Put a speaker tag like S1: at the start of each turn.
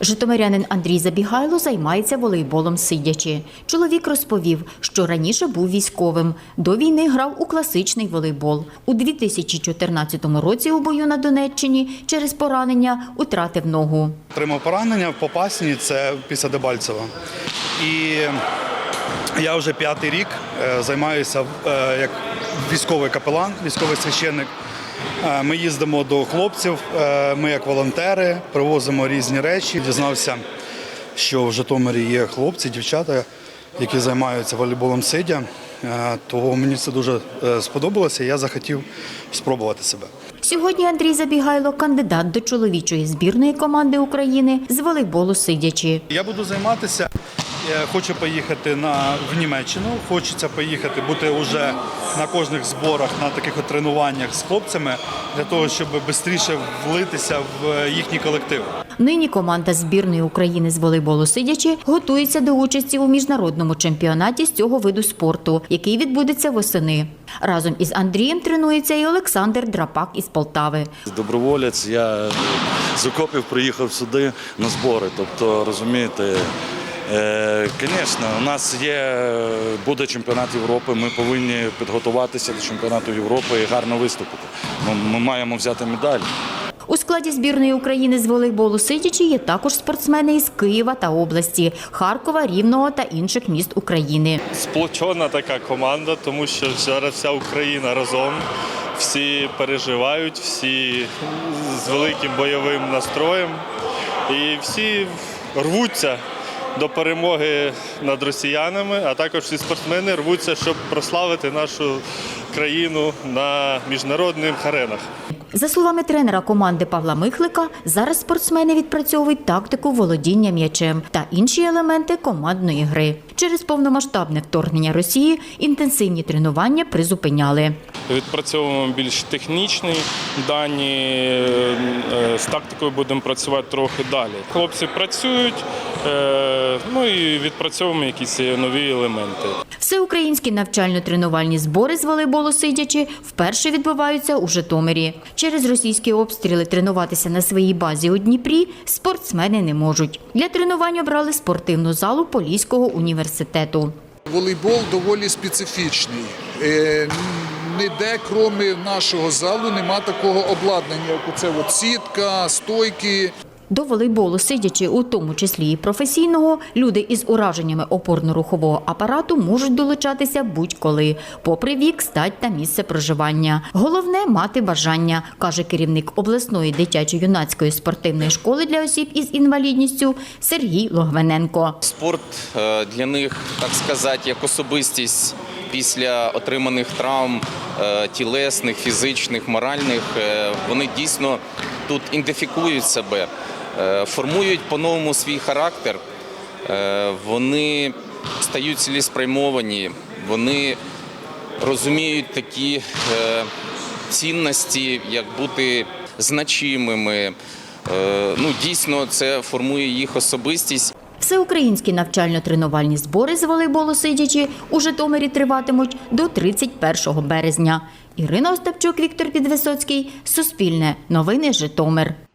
S1: Житомирянин Андрій Забігайло займається волейболом сидячи. Чоловік розповів, що раніше був військовим. До війни грав у класичний волейбол. У 2014 році у бою на Донеччині через поранення втратив ногу.
S2: Отримав поранення в Попасні, це після Дебальцева. І я вже п'ятий рік е, займаюся е, як військовий капелан, військовий священник. Е, Ми їздимо до хлопців, е, ми як волонтери, привозимо різні речі. Дізнався, що в Житомирі є хлопці, дівчата, які займаються волейболом сидя. Е, Того мені це дуже сподобалося, і я захотів спробувати себе.
S1: Сьогодні Андрій Забігайло кандидат до чоловічої збірної команди України з волейболу сидячи.
S2: Я буду займатися. Я хочу поїхати на, в Німеччину. Хочеться поїхати, бути вже на кожних зборах, на таких от тренуваннях з хлопцями для того, щоб швидше влитися в їхній колектив.
S1: Нині команда збірної України з волейболу сидячи готується до участі у міжнародному чемпіонаті з цього виду спорту, який відбудеться восени. Разом із Андрієм тренується і Олександр Драпак із Полтави.
S3: Доброволець, я з окопів приїхав сюди на збори. Тобто, розумієте, е, звісно, у нас є, буде чемпіонат Європи, ми повинні підготуватися до чемпіонату Європи і гарно виступити. Ми, ми маємо взяти медаль.
S1: У складі збірної України з волейболу сидячи є також спортсмени із Києва та області, Харкова, Рівного та інших міст України.
S4: сплочена така команда, тому що зараз вся Україна разом. Всі переживають, всі з великим бойовим настроєм і всі рвуться до перемоги над росіянами, а також всі спортсмени рвуться, щоб прославити нашу країну на міжнародних аренах.
S1: За словами тренера команди Павла Михлика, зараз спортсмени відпрацьовують тактику володіння м'ячем та інші елементи командної гри. Через повномасштабне вторгнення Росії інтенсивні тренування призупиняли.
S5: Відпрацьовуємо більш технічні дані, е, з тактикою будемо працювати трохи далі. Хлопці працюють, е, ну і відпрацьовуємо якісь нові елементи.
S1: Всеукраїнські навчально-тренувальні збори з волейболу сидячи вперше відбуваються у Житомирі. Через російські обстріли тренуватися на своїй базі у Дніпрі спортсмени не можуть. Для тренувань обрали спортивну залу Поліського університету.
S6: Волейбол доволі специфічний. Е, Ніде, крім нашого залу, нема такого обладнання, як оце от сітка, стойки.
S1: До волейболу, сидячи у тому числі і професійного, люди із ураженнями опорно-рухового апарату можуть долучатися будь-коли, попри вік, стать та місце проживання. Головне мати бажання, каже керівник обласної дитячо-юнацької спортивної школи для осіб із інвалідністю Сергій Логвиненко.
S7: Спорт е, для них, так сказати, як особистість після отриманих травм е, тілесних, фізичних, моральних, е, вони дійсно тут ідентифікують себе, е, формують по-новому свій характер, е, вони стають цілеспрямовані, вони розуміють такі е, цінності, як бути значимими. Ну, дійсно, це формує їх особистість.
S1: Всеукраїнські навчально-тренувальні збори з волейболу сидячи у Житомирі триватимуть до 31 березня. Ірина Остапчук, Віктор Підвисоцький, Суспільне, Новини Житомир.